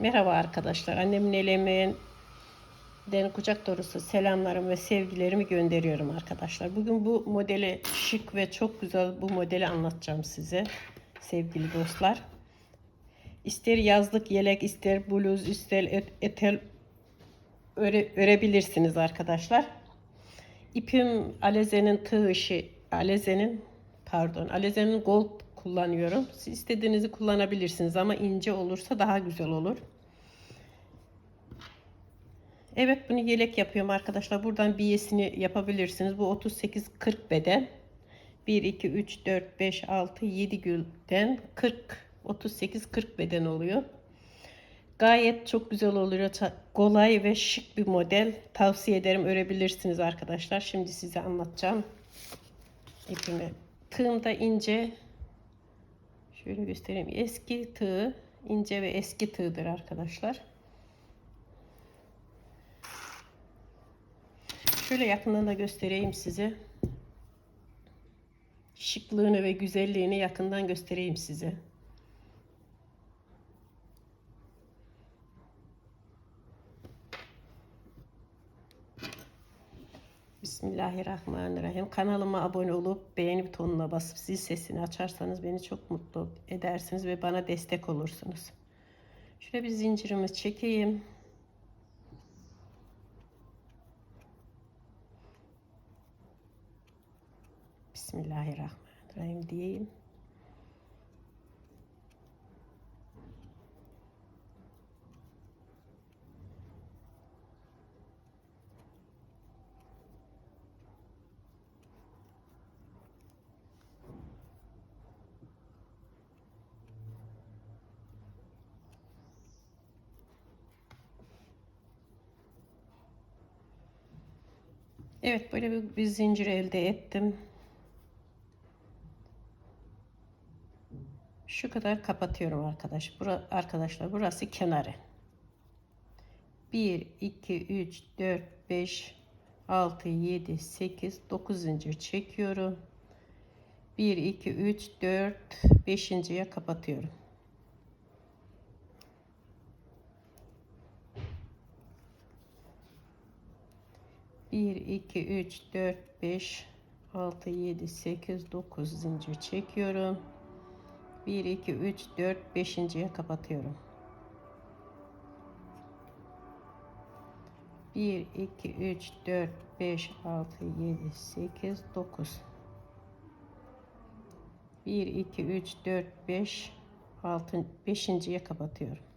Merhaba arkadaşlar. Annemin el den kucak dolusu selamlarım ve sevgilerimi gönderiyorum arkadaşlar. Bugün bu modeli şık ve çok güzel bu modeli anlatacağım size sevgili dostlar. İster yazlık yelek, ister bluz, ister et- etel öre, örebilirsiniz arkadaşlar. İpim Aleze'nin tığ işi, Aleze'nin pardon, Aleze'nin gold kullanıyorum. Siz istediğinizi kullanabilirsiniz ama ince olursa daha güzel olur. Evet bunu yelek yapıyorum arkadaşlar. Buradan biyesini yapabilirsiniz. Bu 38-40 beden. 1, 2, 3, 4, 5, 6, 7 gülden 40, 38-40 beden oluyor. Gayet çok güzel oluyor. Kolay ve şık bir model. Tavsiye ederim örebilirsiniz arkadaşlar. Şimdi size anlatacağım. İpimi. Tığım da ince. Şöyle göstereyim. Eski tığ. ince ve eski tığdır arkadaşlar. Şöyle yakından da göstereyim size. Şıklığını ve güzelliğini yakından göstereyim size. Bismillahirrahmanirrahim. Kanalıma abone olup beğeni butonuna basıp zil sesini açarsanız beni çok mutlu edersiniz ve bana destek olursunuz. Şöyle bir zincirimi çekeyim. Bismillahirrahmanirrahim diyeyim. Evet böyle bir, bir zincir elde ettim. Şu kadar kapatıyorum arkadaş. Bura, arkadaşlar burası kenarı. 1, 2, 3, 4, 5, 6, 7, 8, 9 zincir çekiyorum. 1, 2, 3, 4, 5.ye kapatıyorum. Bir, iki, üç, dört, beş, altı, yedi, sekiz, dokuz zincir çekiyorum. 1, 2, 3, 4, 5.ye kapatıyorum. 1, 2, 3, 4, 5, 6, 7, 8, 9. 1, 2, 3, 4, 5, 6, 5.ye kapatıyorum.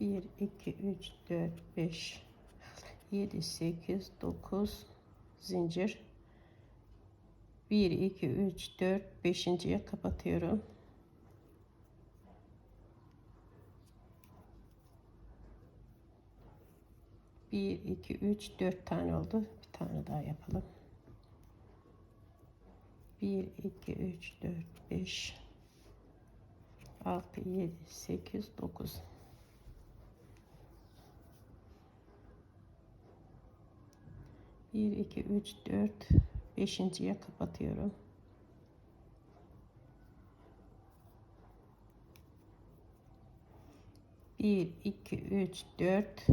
Bir, iki, üç, dört, beş, yedi, sekiz, dokuz, zincir 1 2 3 4 5.ye kapatıyorum. Bir, iki, üç, dört tane oldu. Bir tane daha yapalım. Bir, iki, üç, dört, beş, altı, yedi, sekiz, dokuz. Bir, iki, üç, dört, beşinciye kapatıyorum. Bir, iki, üç, dört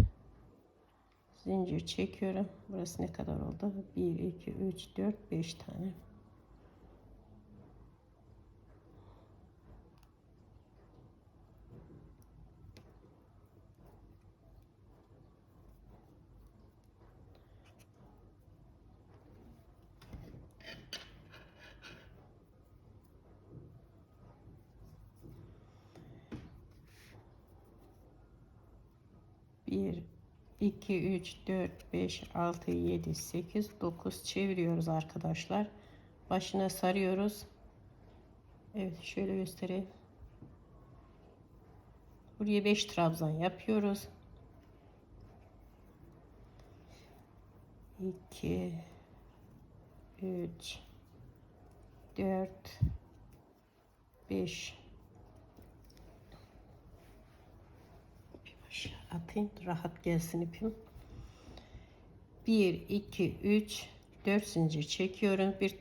zincir çekiyorum. Burası ne kadar oldu? Bir, iki, üç, dört, beş tane. Bir, 2, 3, 4, 5, 6, 7, 8, 9 çeviriyoruz arkadaşlar. Başına sarıyoruz. Evet şöyle göstereyim. Buraya 5 trabzan yapıyoruz. 2 3 4 5 atayım rahat gelsin ipim 1 2 3 4 zincir çekiyorum bir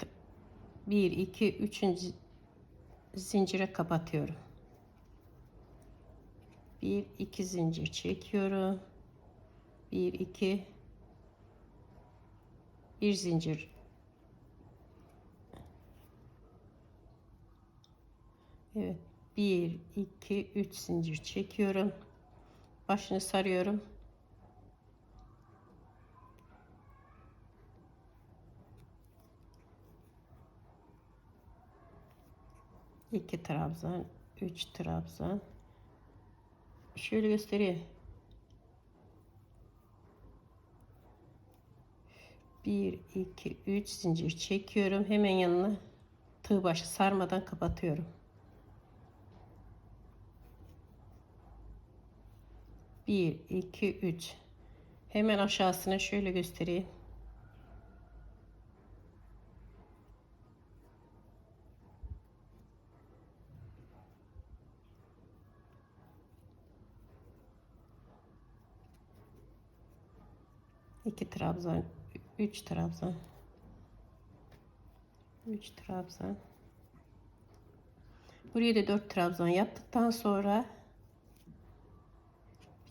1 2 3. zincire kapatıyorum. 1 2 zincir çekiyorum. 1 2 bir zincir Evet 1 2 3 zincir çekiyorum başını sarıyorum. İki trabzan üç trabzan. Şöyle göstereyim. 1 2 3 zincir çekiyorum. Hemen yanına tığ başı sarmadan kapatıyorum 1 2 3 hemen aşağısına şöyle göstereyim. İki trabzan 3 trabzan. 3 trabzan. Buraya da 4 trabzan yaptıktan sonra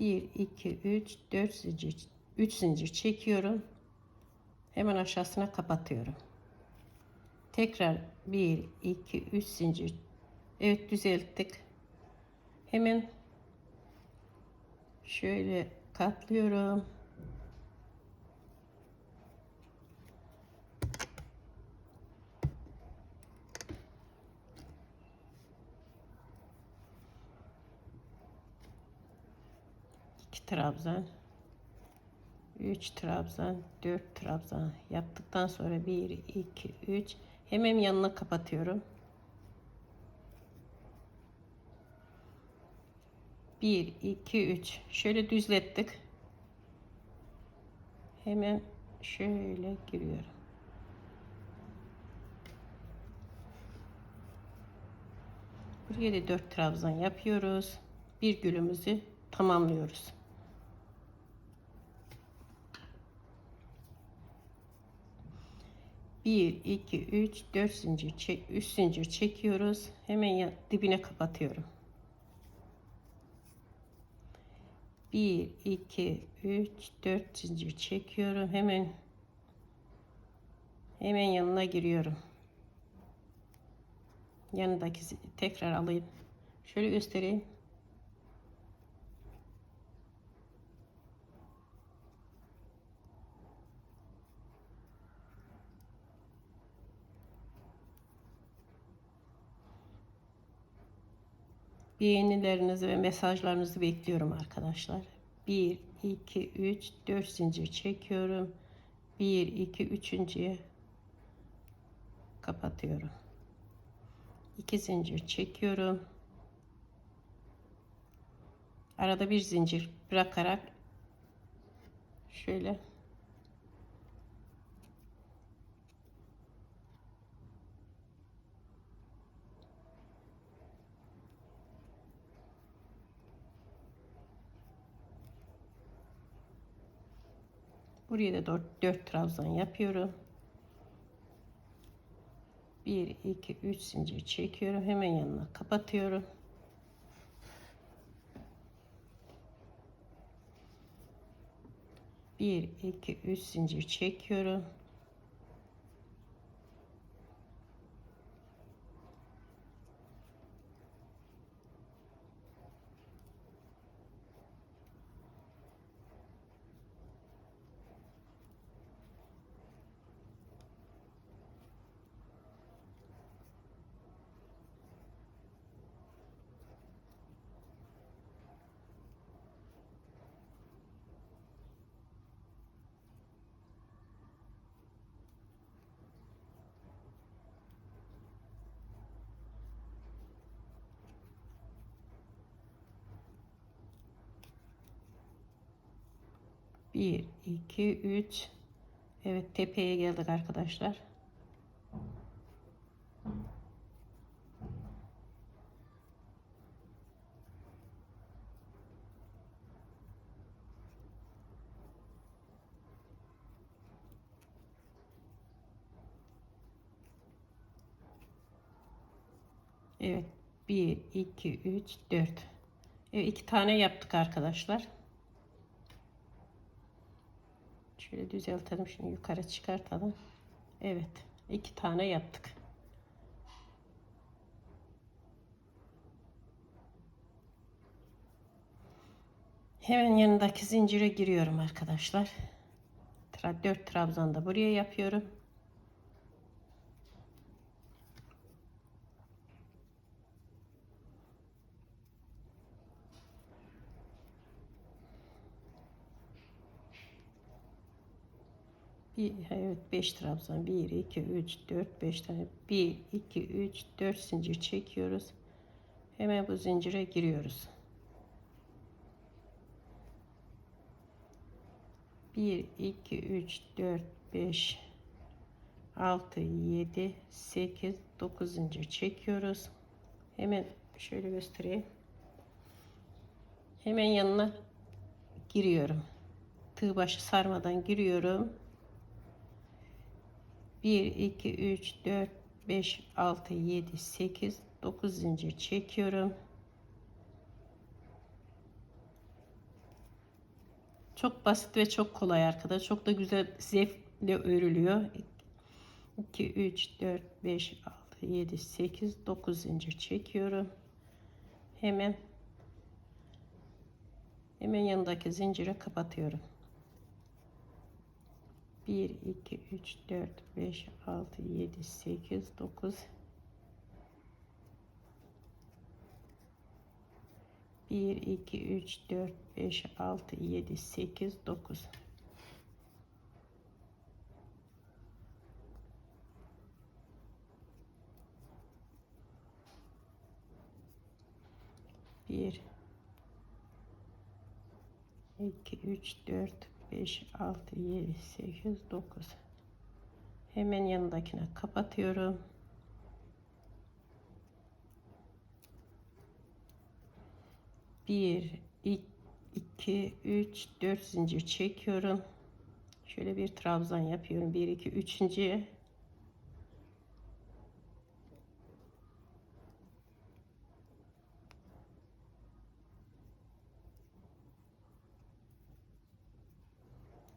1 2 3 4 zincir 3 zincir çekiyorum. Hemen aşağısına kapatıyorum. Tekrar 1 2 3 zincir. Evet düzelttik. Hemen şöyle katlıyorum iki trabzan 3 trabzan 4 trabzan yaptıktan sonra 1 2 3 hemen yanına kapatıyorum. 1 2 3 şöyle düzlettik. Hemen şöyle giriyorum. Buraya da 4 trabzan yapıyoruz. Bir gülümüzü tamamlıyoruz Bir, iki, üç, dört zincir çek, üç zincir çekiyoruz. Hemen dibine kapatıyorum. Bir, iki, üç, dört zincir çekiyorum. Hemen hemen yanına giriyorum. Yanındaki tekrar alayım. Şöyle göstereyim. Beğenilerinizi ve mesajlarınızı bekliyorum arkadaşlar. 1, 2, 3, 4 zincir çekiyorum. 1, 2, 3.ye kapatıyorum. 2 zincir çekiyorum. Arada bir zincir bırakarak şöyle Buraya da 4, 4 trabzan yapıyorum. 1 2 3 zincir çekiyorum. Hemen yanına kapatıyorum. Bir, iki, üç zincir çekiyorum. Bir, iki, üç. Evet tepeye geldik arkadaşlar. Evet. 1, 2, 3, 4. Evet, iki tane yaptık arkadaşlar. Şöyle düzeltelim. Şimdi yukarı çıkartalım. Evet. iki tane yaptık. Hemen yanındaki zincire giriyorum arkadaşlar. 4 trabzan da buraya yapıyorum. Bir, evet 5 trabzan. 1 2 3 4 5 tane. 1 2 3 4 zincir çekiyoruz. Hemen bu zincire giriyoruz. 1 2 3 4 5 6 7 8 9 zincir çekiyoruz. Hemen şöyle göstereyim. Hemen yanına giriyorum. Tığ başı sarmadan giriyorum 1 2 3 4 5 6 7 8 9 zincir çekiyorum. Çok basit ve çok kolay arkadaşlar. Çok da güzel zevkle örülüyor. 2 3 4 5 6 7 8 9 zincir çekiyorum. Hemen hemen yanındaki zincire kapatıyorum 1 2 3 4 5 6 7 8 9 1 2 3 4 5 6 7 8 9 1 2 3 4 5 6 7 8 9 hemen yanındakine kapatıyorum. Bir iki üç dört zincir çekiyorum. Şöyle bir trabzan yapıyorum. Bir iki üçüncüye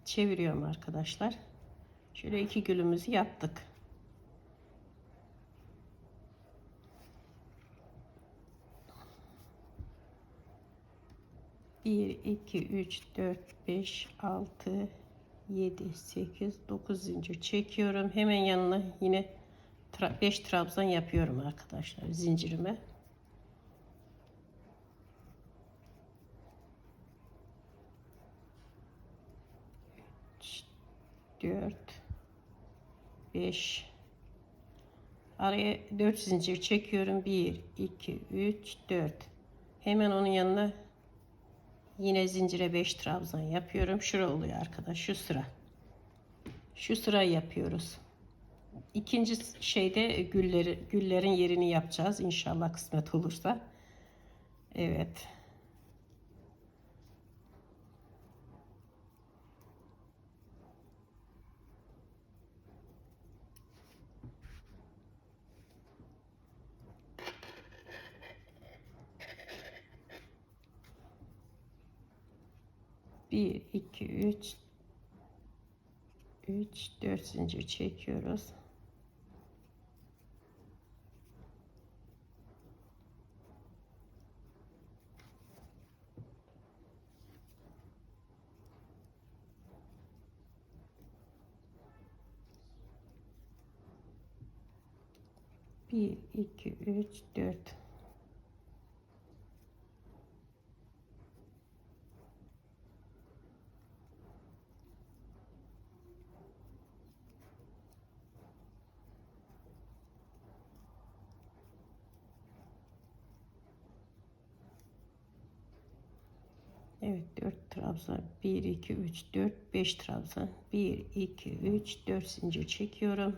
çeviriyorum arkadaşlar. Şöyle iki gülümüzü yaptık. Bir, iki, üç, dört, beş, altı, yedi, sekiz, dokuz zincir çekiyorum. Hemen yanına yine beş trabzan yapıyorum arkadaşlar zincirime. 4 5 araya 4 zincir çekiyorum. 1 2 3 4 hemen onun yanına yine zincire 5 trabzan yapıyorum. Şura oluyor arkadaş şu sıra. Şu sırayı yapıyoruz. İkinci şeyde gülleri güllerin yerini yapacağız inşallah kısmet olursa. Evet Bir, iki, üç, üç, dört zincir çekiyoruz. Bir, iki, üç, dört. Evet 4 trabzan. 1 2 3 4 5 trabzan. 1 2 3 4 zincir çekiyorum.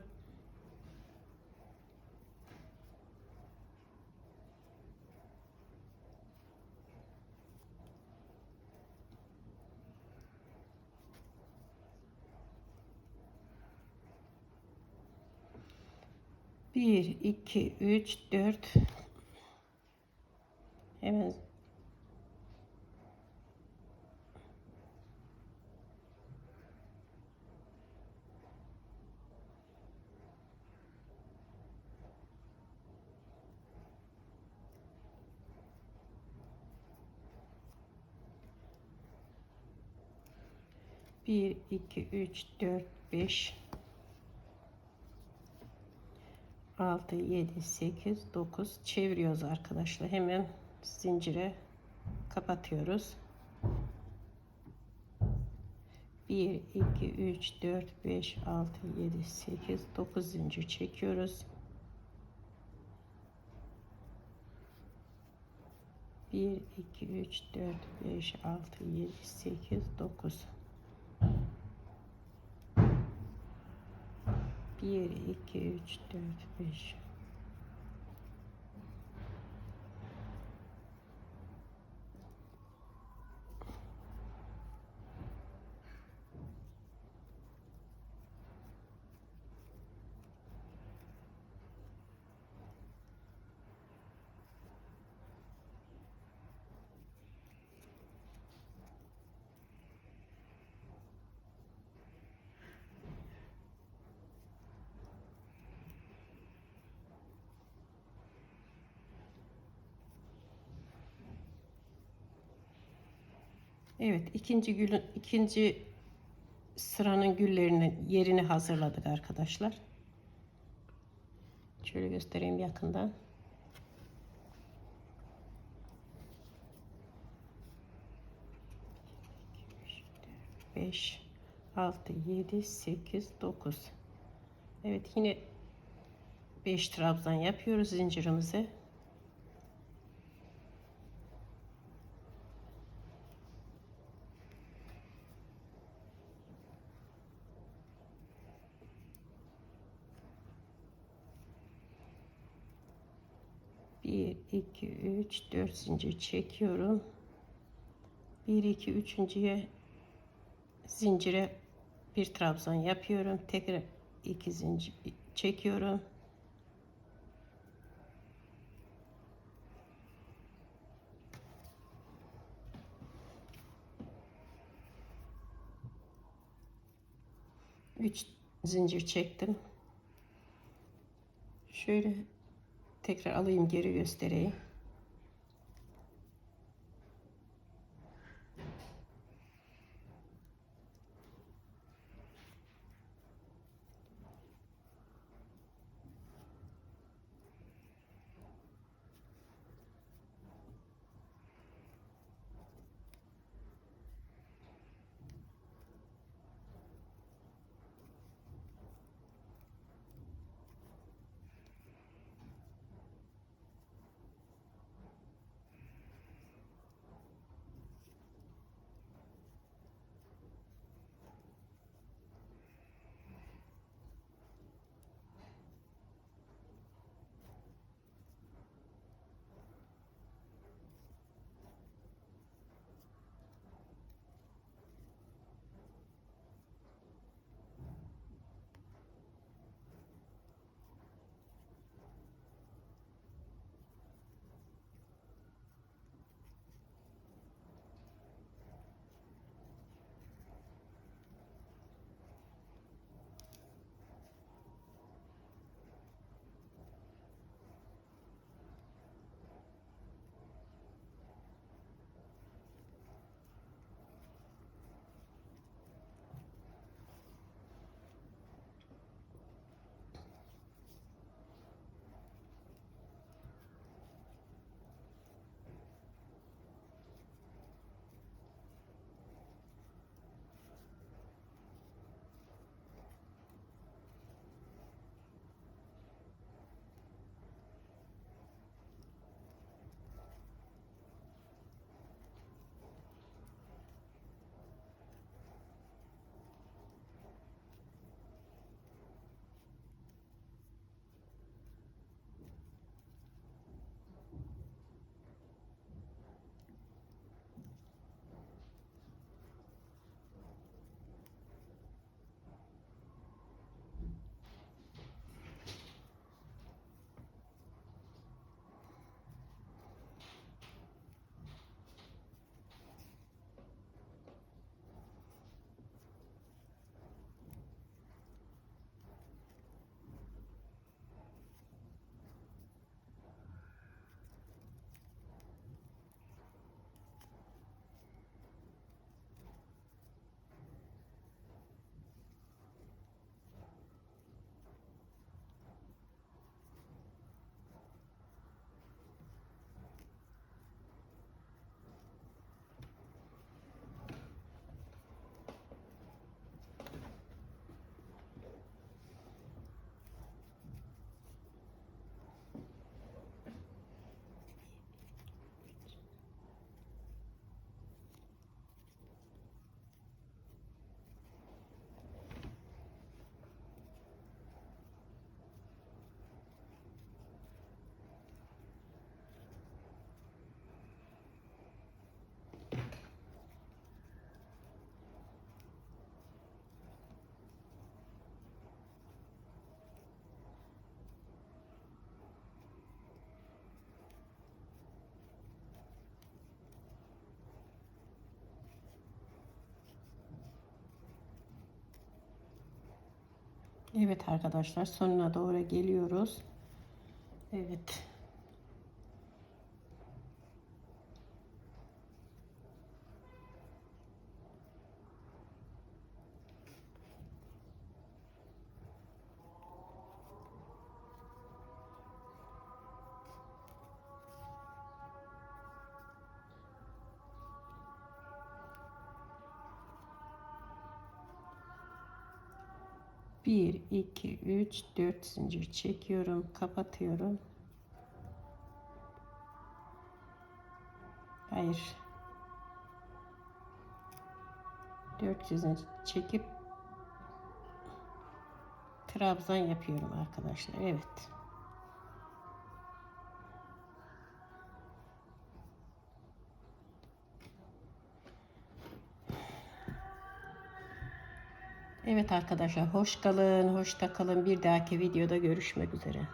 Bir, iki, üç, dört, Hemen Bir, iki, üç, dört, beş, altı, yedi, sekiz, dokuz çeviriyoruz arkadaşlar. Hemen zincire kapatıyoruz. 1, 2, 3, 4, 5, 6, 7, 8, 9 zincir çekiyoruz. 1, 2, 3, 4, 5, 6, 7, 8, 9. 1, 2, 3, 4, 5, Evet, ikinci gülün ikinci sıranın güllerinin yerini hazırladık arkadaşlar. Şöyle göstereyim yakından. Beş, altı, yedi, sekiz, dokuz. Evet, yine 5 trabzan yapıyoruz zincirimizi. 3 4 zincir çekiyorum. 1 2 3.ye zincire bir trabzan yapıyorum. Tekrar 2 zincir çekiyorum. Üç zincir çektim. Şöyle tekrar alayım geri göstereyim. Evet arkadaşlar sonuna doğru geliyoruz. Evet. Bir, iki, üç, dört zincir çekiyorum, kapatıyorum. Hayır. Dört zincir çekip trabzan yapıyorum arkadaşlar. Evet. Evet arkadaşlar hoş kalın, hoşta kalın. Bir dahaki videoda görüşmek üzere.